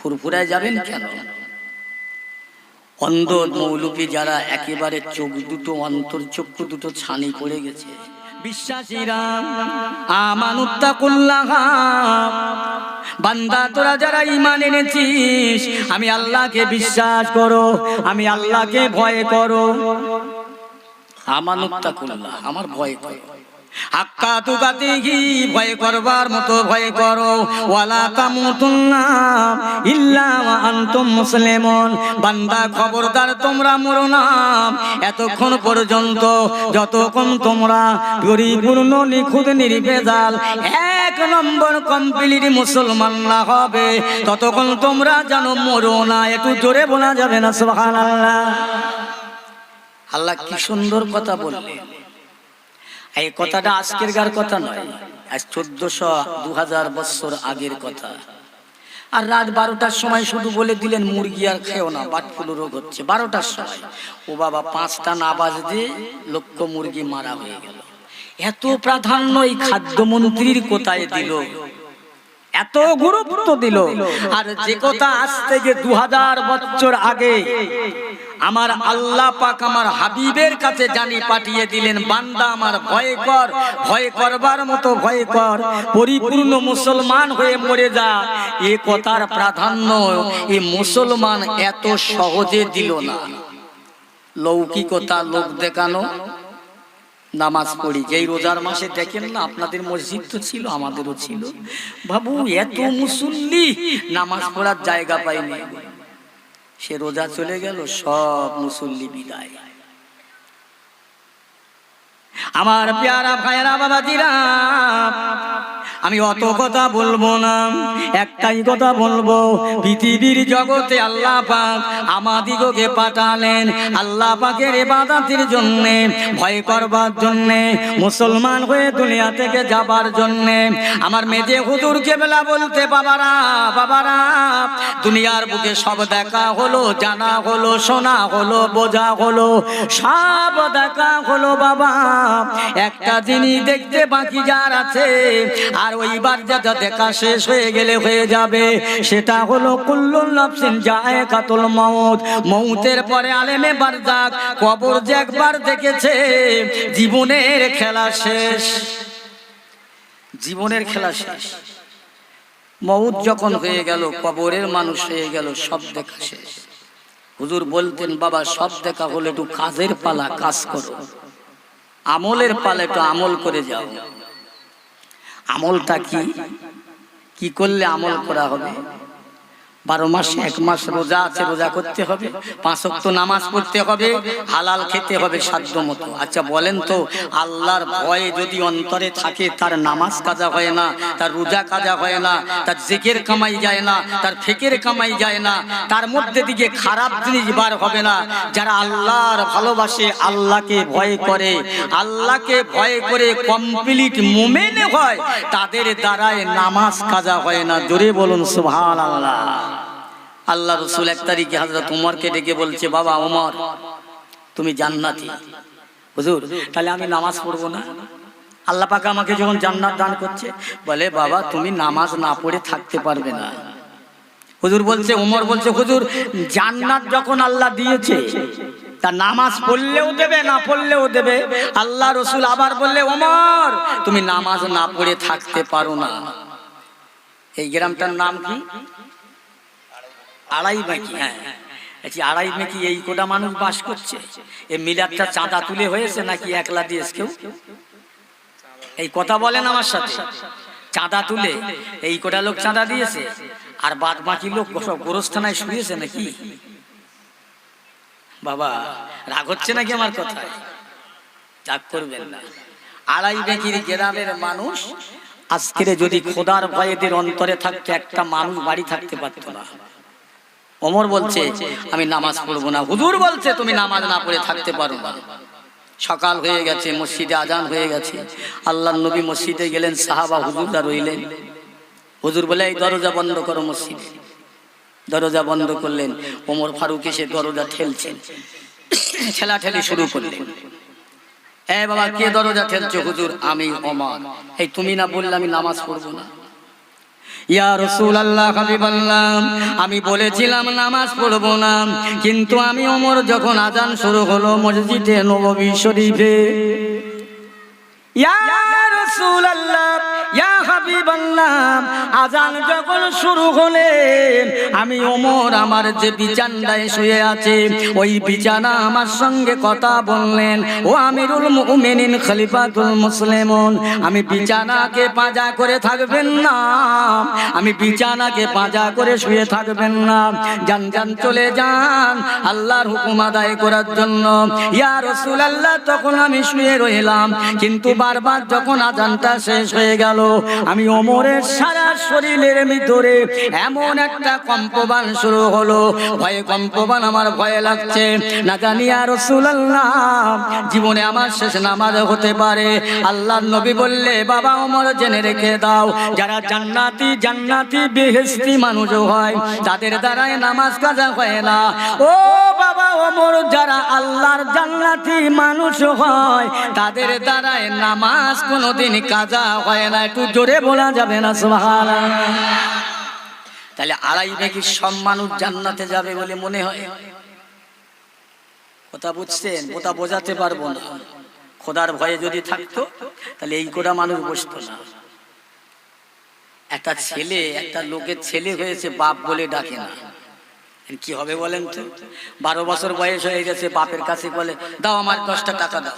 ফুরফুরায় যাবেন কেন? অন্ধ মৌলুপি যারা একেবারে চোখ দুটো অন্তর চক্ষু দুটো ছানি পড়ে গেছে। বিশ্বাসীরা আমানুত্তাকুল্লাহ বান্দা তোরা যারা ইমান এনেছিস আমি আল্লাহকে বিশ্বাস করো আমি আল্লাহকে ভয় করো। আমানুত্তাকুল্লাহ আমার ভয় করো। হাক্কা তুকাতিহি ভয় করবার মতো ভয় করো। ওয়ালা তামুতুন্না ইল্লা ওয়া আনতুম মুসলিমুন। বান্দা, খবরদার, তোমরা মরো না। এতক্ষণ পর্যন্ত যতক্ষণ তোমরা পরিপূর্ণ, নিখুঁত, নির্ভেজাল, এক নম্বর কমপ্লিট মুসলমান না হবে, ততক্ষণ তোমরা জানো মরো না। একটু জোরে বলা যাবে না, সুবহানাল্লাহ। আল্লাহ কি সুন্দর কথা বললেন। এই কথাটা আজকের গার কথা নয়, আজ চোদ্দশো দু হাজার বছর আগের কথা। আর রাত বারোটার সময় শুধু বলে দিলেন, মুরগি আর খেও না, বাটফুলো রোগ হচ্ছে। বারোটার সময়। ও বাবা, পাঁচটা না বাজতে লক্ষ মুরগি মারা হয়ে গেল। এত প্রাধান্য এই খাদ্যমন্ত্রীর কোথায় দিল? এত গুরুত্ব দিল। আর যে কথা আজ থেকে দু হাজার বছর আগে আমার আল্লাহ পাক আমার হাবিবের কাছে জানি পাঠিয়ে দিলেন, বান্দা আমার ভয় কর, ভয় করবার মতো ভয় কর, পরিপূর্ণ মুসলমান হয়ে মরে যা। এ কথার প্রাধান্য এ মুসলমান এত সহজে দিল না। লৌকিকতা লোক দেখানো, নামাজ পড়ি। যেই রোজার মাসে দেখেন না, আপনাদের মসজিদ তো ছিল, আমাদেরও ছিল। বাবু, এত মুসল্লি, নামাজ পড়ার জায়গা পাইনি। সে রোজা চলে গেল সব মুসল্লি বিদায়। আমার পেয়ারা ভাইরা বাবাজিরা আমি অত কথা বলব না। একটাই কথা বলব পৃথিবীর জগতে আল্লাহ পাক আমাদিগকে পাঠালেন। আল্লাহ পাকের ইবাদতের জন্য ভয় করবার জন্য মুসলমান হয়ে দুনিয়া থেকে যাবার জন্য আমার মেজে হুজুর কেবলা বলতে বাবারা বাবারা দুনিয়ার বুকে সব দেখা হলো জানা হলো শোনা হলো বোঝা হলো সব দেখা হলো বাবা। একটা জিনিস দেখতে বাকি যার আছে আর ওইবার যা দেখা শেষ হয়ে গেলে হয়ে যাবে। সেটা হলো কুল্লুল নফসিন যায় কাতুল মউত। মউতের পরে আলেমে বারজাক কবর যে একবার দেখেছে, জীবনের খেলা শেষ। জীবনের খেলা শেষ। মউত যখন হয়ে গেল, কবরের মানুষ হয়ে গেল, সব দেখা শেষ। হুজুর বলতেন, বাবা, সব দেখা হলে একটু কাজের পালা কাজ করো। আমলের পালা একটু আমল করে যাও। আমলটা কি? কি করলে আমল করা হবে? বারো মাসে এক মাস রোজা আছে রোজা করতে হবে। পাঁচ অক্ত নামাজ পড়তে হবে হালাল খেতে হবে সাধ্য মতো। আচ্ছা বলেন তো আল্লাহর ভয়ে যদি অন্তরে থাকে তার নামাজ কাজা হয় না তার রোজা কাজা হয় না তার জেকের কামাই যায় না তার ফেকের কামাই যায় না তার মধ্যে দিকে খারাপ জিনিস বার হবে না। যারা আল্লাহর ভালোবাসে আল্লাহকে ভয় করে আল্লাহকে ভয় করে কমপ্লিট মোমেনে হয় তাদের দ্বারায় নামাজ কাজা হয় না জোরে বলুন সুবহান আল্লাহ আল্লাহ রসুল এক তারিখে হাজরত উমরকে ডেকে বলছে, বাবা উমর, তুমি জান্নাতি। হুজুর, তাহলে আমি নামাজ পড়ব না? আল্লাহ পাক আমাকে যখন জান্নাত দান করছে, বলে, বাবা, তুমি নামাজ না পড়ে থাকতে পারবে না। হুজুর বলছে, উমর বলছে, হুজুর, জান্নাত যখন আল্লাহ দিয়েছে, তা নামাজ পড়লেও দেবে, না পড়লেও দেবে? আল্লাহ রসুল আবার বললে ওমর তুমি নামাজ না পড়ে থাকতে পারো না। এই গ্রামটার নাম কি? আড়াই মেকি হ্যাঁ। আড়াই মেকি এই কোটা মানুষ বাস করছে? এই মিলাদটা চাঁদা তুলে হয়েছে নাকি একলা দিয়েছ কেউ? এই কথা বলেন আমার সাথে। চাঁদা তুলে এই কোটা লোক চাঁদা দিয়েছে? আর বাদ বাকি লোক সব গোরস্থানায় শুয়েছে নাকি? বাবা, রাগ হচ্ছে নাকি আমার কথায়? রাগ করবেন না। আড়াই বেকির গ্রামের মানুষ আজকের যদি খোদার ভয়েদের অন্তরে থাকতো, একটা মানুষ বাড়ি থাকতে পারতো না। ওমর বলছে, আমি নামাজ পড়ব না। হুজুর বলছে, তুমি নামাজ না পড়ে থাকতে পারো সকাল হয়ে গেছে, মসজিদে আজান হয়ে গেছে। আল্লাহ নবী মসজিদে গেলেন, সাহাবা হুজুররা রইলেন। হুজুর বলে, এই দরজা বন্ধ করো মসজিদে। দরজা বন্ধ করলেন। ওমর ফারুক এসে দরজা ঠেলছেন। ঠেলা ঠেলি শুরু করলেন। এ বাবা, কে দরজা ঠেলছো হুজুর? আমি ওমর। এই তুমি না বললে আমি নামাজ পড়ব না। ইয়া রাসূলুল্লাহ, হাবিবাল্লাহ, আমি বলেছিলাম, নামাজ পড়ব না। কিন্তু আমি ওমর যখন আজান শুরু হলো মসজিদে নবী শরীফে হাবিবাল্লাহ আজান যখন শুরু হলেন, আমি ওমর আমার যে বিছানায় শুয়ে আছে, ওই বিছানা আমার সঙ্গে কথা বললেন, ও আমিরুল মুমিনিন, খলিফাতুল মুসলিমুন, আমি বিছানাকে পাজা করে থাকবেন না, আমি বিছানাকে পাজা করে শুয়ে থাকবেন না, যান যান, চলে যান, আল্লাহর হুকুম আদায় করার জন্য। ইয়া রাসূলুল্লাহ, তখন আমি শুয়ে রইলাম, কিন্তু বারবার যখন আজানটা শেষ হয়ে গেল আমি অমরের সারা শরীরের ভিতরে এমন একটা কম্পবান শুরু হলো। ভয়ে কম্পবান আমার ভয়ে লাগছে। না জানি আর জীবনে আমার শেষ নামাজ হতে পারে। আল্লাহর নবী বললে, বাবা ওমর জেনে রেখে দাও, যারা জান্নাতি জান্নাতি বেহেশতি মানুষ হয়, তাদের দ্বারাই নামাজ কাজা হয় না। ও বাবা ওমর যারা আল্লাহর জান্নাতি মানুষ হয়, তাদের দ্বারাই নামাজ কোনোদিন কাজা হয় না। একটু জোরে বলা যাবে না, সুবহানাল্লাহ। তাহলে আড়াই ভাগের সব মানুষ জান্নাতে যাবে বলে মনে হয়? কথা বুঝছেন? কথা বোঝাতে পারব না। খোদার ভয়ে যদি থাকতো, তাহলে এই কোটা মানুষ বসতো না। একটা ছেলে, একটা লোকের ছেলে হয়েছে, বাপ বলে ডাকে না। কি হবে বলেন তো? বারো বছর বয়স হয়ে গেছে, বাপের কাছে বলে, দাও আমার দশটা টাকা দাও।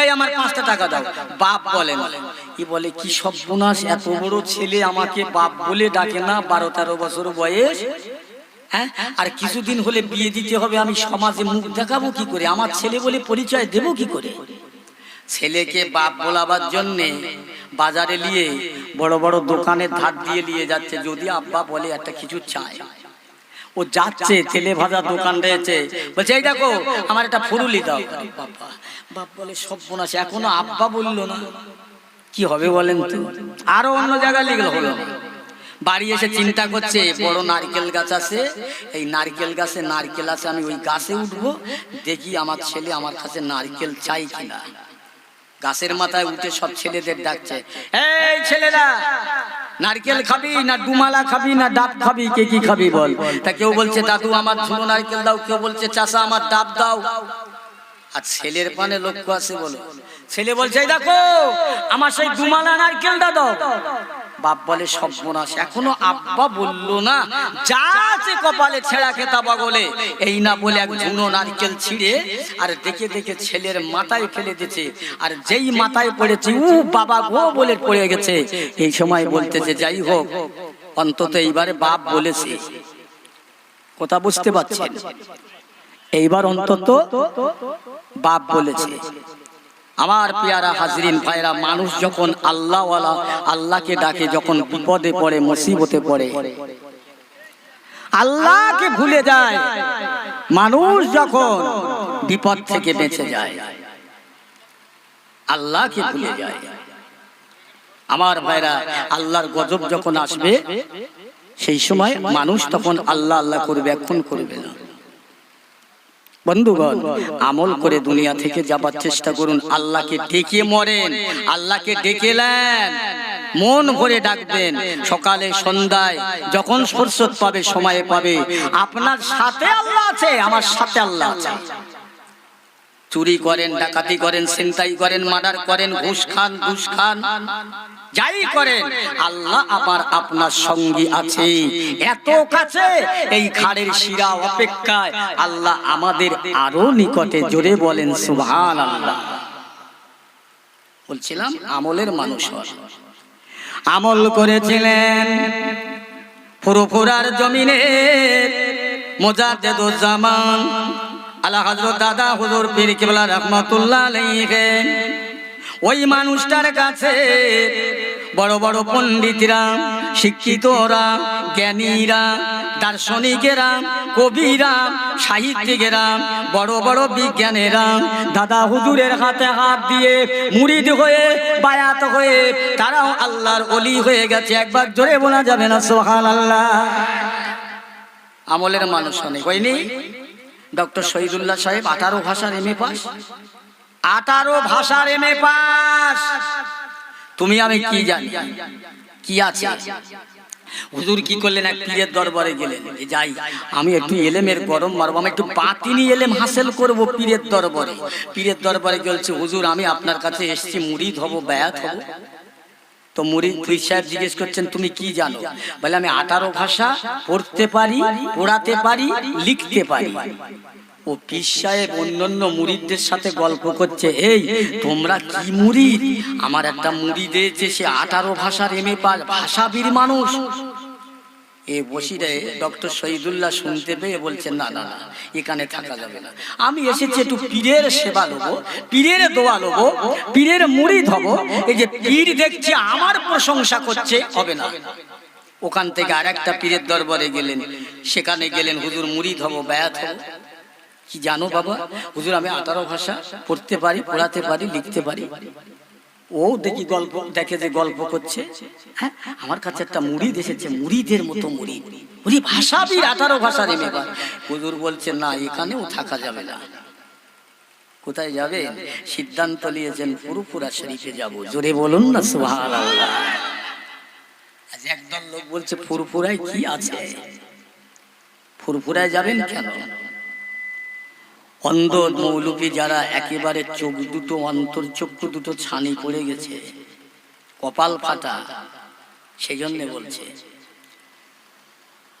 এই আমার পাঁচটা টাকা দাও। বাপ বলেন কি বলে, কি সব বোনাস এত বড় ছেলে আমাকে বাপ বলে ডাকে না বারো তেরো বছর বয়স? হ্যাঁ? আর কিছুদিন হলে বিয়ে দিতে হবে, আমি সমাজে মুখ দেখাবো কি করে? আমার ছেলে বলে পরিচয় দেবো কি করে? ছেলেকে বাপ বলাবার জন্যে বাজারে নিয়ে বড় বড় দোকানে ধার দিয়ে নিয়ে যাচ্ছে। যদি আব্বা বলে, একটা কিছু চায় ও যাচ্ছে, তেলে ভাজা দোকান রয়েছে। বলছে, এই দেখো, আমার একটা ফুরুলি দাও। বাপ বলে সব বোনাস এখনও আব্বা বলল না। কি হবে বলেন তো? আরও অন্য জায়গায় লিখলো হলো। বাড়ি এসে চিন্তা করছে, বড় নারকেল গাছ আছে, এই নারকেল গাছে নারকেল আছে, আমি ওই গাছে উঠবো, দেখি আমার ছেলে আমার কাছে নারকেল চাই কিনা। গাছের মাথায় উঠে সব ছেলেদের ডাকছে, এই ছেলেরা নারকেল খাবি না ডুমালা খাবি না ডাব খাবি, কে কি খাবি বল? তা কেউ বলছে, দাদু, আমার ঝুনো নারকেল দাও। কেউ বলছে, চাষা, আমার ডাব দাও। আর ছেলের পানে লক্ষ্য আছে বলো। ছেলে বলছে দেখো, আমার সেই ডুমালা নারকেলটা দাও। বাপ বলে সর্বনাশ। এখনও আব্বা বলল না, যা আছে কপালে ছেঁড়া খেতাবা বলে এই না বলে এক ঝুনো নারকেল ছিঁড়ে, আর দেখে দেখে ছেলের মাথায় ফেলে দিচ্ছে আর যেই মাথায় পড়েছে, উ বাবা গো বলে পড়ে গেছে। এই সময় বলতেছে, যাই হোক, অন্তত এইবারে বাপ বলেছে। কথা বুঝতে পারছেন? এইবার অন্তত বাপ বলেছে। আমার পেয়ারা হাজরিন ভাইরা মানুষ যখন আল্লাহ আল্লাহকে ডাকে, যখন বিপদে পড়ে, মুসিবতে পড়ে, আল্লাহকে ভুলে যায়। মানুষ যখন বিপদ থেকে বেঁচে যায়, আল্লাহকে ভুলে যায়। আমার ভাইরা আল্লাহর গজব যখন আসবে, সেই সময় মানুষ তখন আল্লাহ আল্লাহ করবে, এখন করবে না। বন্ধুগণ আমল করে দুনিয়া থেকে যাবার চেষ্টা করুন। আল্লাহকে ডেকে মরেন আল্লাহকে ডেকে নেন। মন ভরে ডাকবেন। সকালে সন্ধ্যায় যখন ফুরসত পাবে সময়ে পাবে আপনার সাথে আল্লাহ আছে আমার সাথে আল্লাহ আছে। চুরি করেন, ডাকাতি করেন, ছিনতাই করেন, মার্ডার করেন, ঘুষ খান ঘুষ খান। যাই করেন, আল্লাহ আবার আপনার সঙ্গী আছে। এত কাছে এই খাড়ের শিরা অপেক্ষায় আল্লাহ আমাদের আরও নিকটে জোরে বলেন সুবহান আল্লাহ বলছিলাম, আমলের মানুষ আমল করেছিলেন ফুরফুরার জমিনে মোজাদ্দেদুজ্জামান। আলা হযরত দাদা হুজুর পীর কিবলা রাহমাতুল্লাহ আলাইহি। ওই মানুষটার কাছে বড় বড় পণ্ডিতরা, শিক্ষিতরা, জ্ঞানীরা, দার্শনিকেরা, কবিরা, সাহিত্যিকেরা, বড় বড় বিজ্ঞানীরা দাদা হুজুরের হাতে হাত দিয়ে মুরিদ হয়ে, বায়াত হয়ে তারাও আল্লাহর অলি হয়ে গেছে। একবার জোরে বলা যাবে না সোহান আল্লাহ আমলের মানুষ অনেক, হয়নি? ডক্টর শহীদুল্লাহ সাহেব আঠারো ভাষার এম এ পাস। আঠারো ভাষার এম এ পাস। তুমি আমি কি জানি? কি আছে? হুজুর কি করলেন? এক পীরের দরবারে গেলেন। যাই আমি একটু এলেমের গরম মারবো আমি একটু বাতিনি এলেম হাসিল করব পীরের দরবারে। পীরের দরবারে বলছে হুজুর আমি আপনার কাছে এসেছি মুড়ি হব ব্যায়াত হব। তো মুরিদ পীর সাহেব জিজ্ঞেস করছেন, তুমি কি জানো? বলে আমি আঠারো ভাষা পড়তে পারি, পড়াতে পারি, লিখতে পারি। ও পীর সাহেব অন্যান্য মুরিদদের সাথে গল্প করছে, এই, তোমরা কি মুরিদ আমার একটা মুরিদে যে সে আঠারো ভাষার এমএ ভাষাবীর মানুষ। এ বসিরে ডক্টর শহীদুল্লাহ শুনতে পেয়ে বলছেন না না না, এখানে থাকা যাবে না। আমি এসেছি একটু পীরের সেবা নেব পীরের দোয়া নেব পীরের মুড়ি হব এই যে পীর দেখছি, আমার প্রশংসা করছে, হবে না। ওখান থেকে আর একটা পীরের দরবারে গেলেন। সেখানে গেলেন, হুজুর, মুড়ি হব ব্যায়াত হব। কি জানো বাবা? হুজুর, আমি আঠারো ভাষা পড়তে পারি, পড়াতে পারি, লিখতে পারি। ও দেখি গল্প, দেখে যে গল্প করছে। হ্যাঁ আমার কাছে একটা মুড়িদ এসেছে, মুড়িদের মতো মুড়ি উনি ভাষাবির আঠারো এম এবার হুজুর বলছে, না, এখানেও থাকা যাবে না। কোথায় যাবে? সিদ্ধান্ত নিয়েছেন পুরোপুরা শরীফে যাব। জোরে বলুন না সুহান একদল লোক বলছে, ফুরফুরায় কি আছে? ফুরফুরায় যাবেন কেন? অন্ধ মৌলবী যারা একেবারে চোখ দুটো, অন্তর চক্ষু দুটো ছানি পড়ে গেছে, কপাল ফাটা সেই জন্য বলছে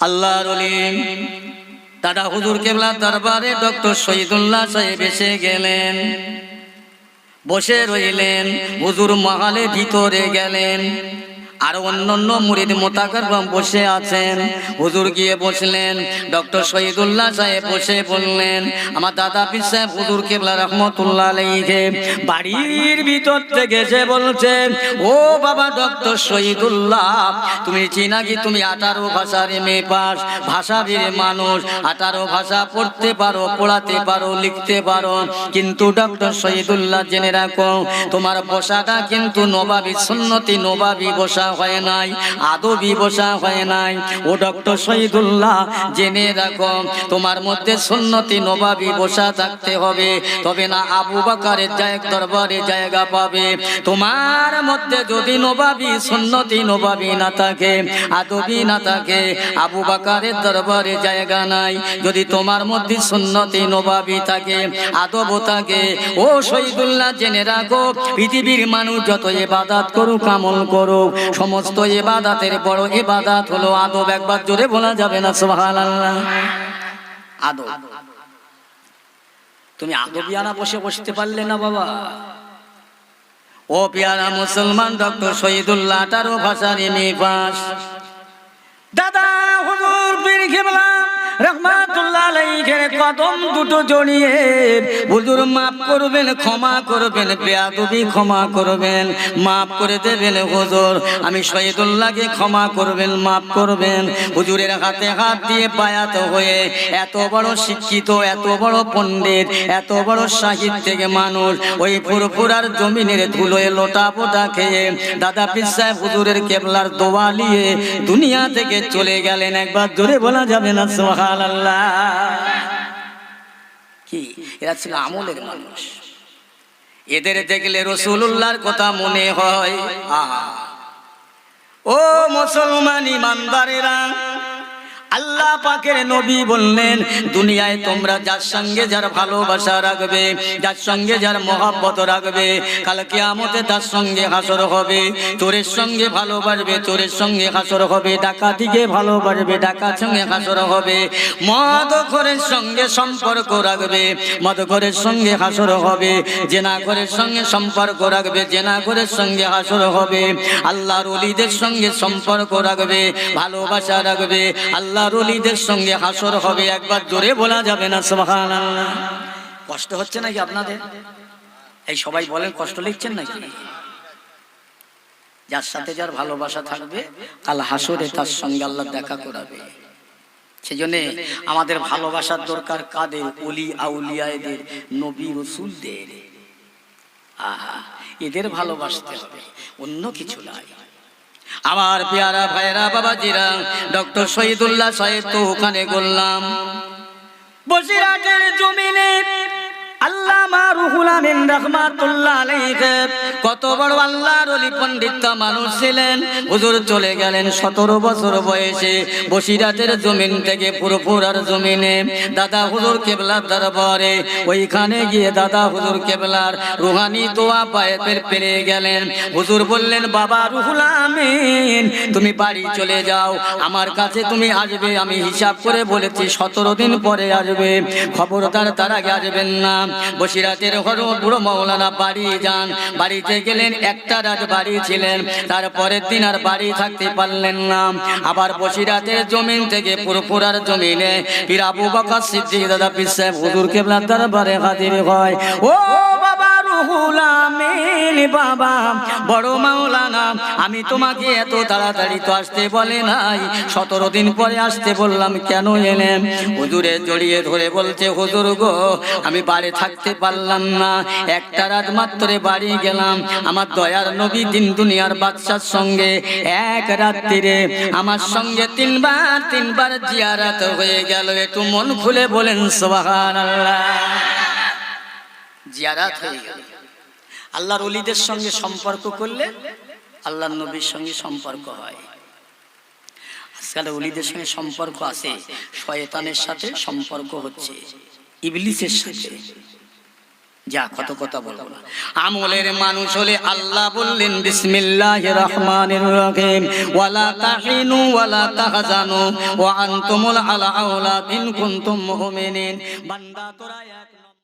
আল্লাহ দাদা হুজুর কেবলা দরবারে ডক্টর শহীদুল্লাহ সাহেব এসে গেলেন, বসে রইলেন, হুজুর মহালে ভিতরে গেলেন। আর অন্যান্য মুরিদ মোতাকার বসে আছেন। হুজুর গিয়ে বসলেন, ডক্টর শহীদুল্লাহ সাহেব বসে বললেন, আমার দাদা পীর সাহেব, হুজুর কেবলা রহমতুল্লাহ আলাইহি, বাড়ির ভিতর থেকে এসে বলছেন ও বাবা ডক্টর শহীদুল্লাহ, তুমি চিনা কি? তুমি আঠারো ভাষার এমএ পাস ভাষাবীর মানুষ, আঠারো ভাষা পড়তে পারো, পড়াতে পারো, লিখতে পারো। কিন্তু ডক্টর শহীদুল্লাহ জেনে রাখো, তোমার বসাটা কিন্তু নবাবী সুন্নতি, নবাবী বসা হয় নাই হয় নাই। ও ডক্টর শহীদুল্লাহ, জেনে তোমার মধ্যে সুন্নতি থাকতে হবে। তবে না, আবু বাকারের জায়গ, দরবারে জায়গা পাবে। তোমার মধ্যে যদি নবাবী, সুন্নতি নবাবী না থাকে, আদবি না থাকে, আবু বাকারের দরবারে জায়গা নাই। যদি তোমার মধ্যে সুন্নতি নবাবী থাকে আদব থাকে, ও শহীদুল্লাহ, জেনে রাখো, পৃথিবীর মানুষ যত এবাদাত করুক, আমল করুক সমস্ত এবাদাতের বড় এবাদাত হলো আদব একবার জোরে বলা যাবে না সুবহানাল্লাহ। আদব। তুমি আদবিয়ানা বসে বসতে পারলে না বাবা। ও পিয়ারা মুসলমান ডক্টর শহীদুল্লাহ আঠারো ভাষার এমএ পাস দাদা হুজুর পীর কেবলা কদম দুটো জড়িয়ে করবেন, ক্ষমা করবেন, বেয়াদবি ক্ষমা করবেন, মাফ করে দেবেন হুজুর। আমি শহীদুল্লাহকে ক্ষমা করবেন, মাফ করবেন। হুজুরের হাতে হাত দিয়ে বায়াত হয়ে এত বড় শিক্ষিত, এত বড় পণ্ডিত, এত বড় সাহিত্যিক মানুষ ওই ফুরফুরার জমিনের ধুলোয় লোটা পোটা খেয়ে দাদা সাহেব হুজুরের কেবলার দোয়া নিয়ে দুনিয়া থেকে চলে গেলেন। একবার জোরে বলা যাবে না সুবহানাল্লাহ। কি? এরা ছিল এদের দেখলে রসুল্লাহর কথা মনে হয়। ও মুসলমান ইমানদারেরা আল্লাহ পাকের নবী বললেন, দুনিয়ায় তোমরা যার সঙ্গে যার ভালোবাসা রাখবে, যার সঙ্গে যার মহাব্বত রাখবে, কাল কিয়ামতে তার সঙ্গে হাসর হবে। তোরের সঙ্গে ভালোবাসবে, তোরের সঙ্গে হাসর হবে। ডাকাতিকে ভালোবাসবে, ডাকাত সঙ্গে হাসর হবে। মদখরের সঙ্গে সম্পর্ক রাখবে, মদখরের সঙ্গে হাসর হবে। জেনাখরের সঙ্গে সম্পর্ক রাখবে, জেনাখরের সঙ্গে হাসর হবে। আল্লাহর অলিদের সঙ্গে সম্পর্ক রাখবে, ভালোবাসা রাখবে। আল্লাহর অলিদের সঙ্গে হাসর হবে, একবার জোরে বলা যাবে না, সুবহানাল্লাহ। কষ্ট হচ্ছে নাকি আপনাদের? এই সবাই বলেন, কষ্ট লিখছেন নাকি? যার সাথে যার ভালোবাসা থাকবে, কাল হাসরে তার সঙ্গে আল্লাহ দেখা করাবে। সেজন্য আমাদের ভালোবাসার দরকার কাদের? অলি আউলিয়া এদের নবী রসুলদের। আহা, এদের ভালোবাসতে হবে, অন্য কিছু নাই। আমার পেয়ারা ভাইরা বাবাজিরা ডক্টর শহীদুল্লাহ সাহেব তো ওখানে বললাম বসিরাটের জমিনে রুহুল কত বড় মানুষ ছিলেন। হুজুর চলে গেলেন 17 বছর বয়সে বসিরাতের জমিন থেকে জমিনে। দাদা হুজুর কেবলার ওইখানে গিয়ে দাদা হুজুর কেবলার রুহানি দোয়া পায়ে পেরে গেলেন। হুজুর বললেন, বাবা রুহুল আমিন, তুমি বাড়ি চলে যাও। আমার কাছে তুমি আসবে। আমি হিসাব করে বলেছি, সতেরো দিন পরে আসবে। খবরদার তার আগে আসবেন না। বসিরাতের হর বুড়ো মৌলানা বাড়ি যান। বাড়িতে গেলেন, একটা রাত বাড়ি ছিলেন। তারপরের দিন আর বাড়ি থাকতে পারলেন না। আবার বসিরাতের জমিন থেকে পুরপুরার জমিনে পীর আবু বকর সিদ্দিক দাদা পিসাব হুজুর কেবলার দরবারে হাজির হয়। ও বাবা রুহুল বাবা। বড় মাওলানা, আমি তোমাকে এত তাড়াতাড়ি তো আসতে বলে নাই। সতেরো দিন পরে আসতে বললাম, কেন এলেন? হুজুরে জড়িয়ে ধরে বলছে, হুজুর গো, আমি বাড়ি থাকতে পারলাম না। একটা রাত মাত্রে বাড়ি গেলাম। আমার দয়ার নবী দিন দুনিয়ার বাদশার সঙ্গে এক রাত্রিরে। আমার সঙ্গে তিনবার তিনবার জিয়ারাত হয়ে গেল। একটু মন খুলে বলেন, সুবহানাল্লাহ। জিয়ারাত হয়ে গেল। আল্লাহর অলিদের সঙ্গে সম্পর্ক করলে আল্লাহর নবীর সঙ্গে সম্পর্ক হয়। আজকাল অলিদের সঙ্গে সম্পর্ক আছে, শয়তানের সাথে সম্পর্ক হচ্ছে, ইবলিসের সাথে। যা কত কথা বলব না। আমলের মানুষ হলে আল্লাহ বললেন, বিসমিল্লাহির রহমানির রহিম। ওয়ালা তাহিনু ওয়ালা তাহজানু। ওয়া আনতুমুল আলা আওলা ইন কুনতুম মুমিনিন। বান্দা তোরা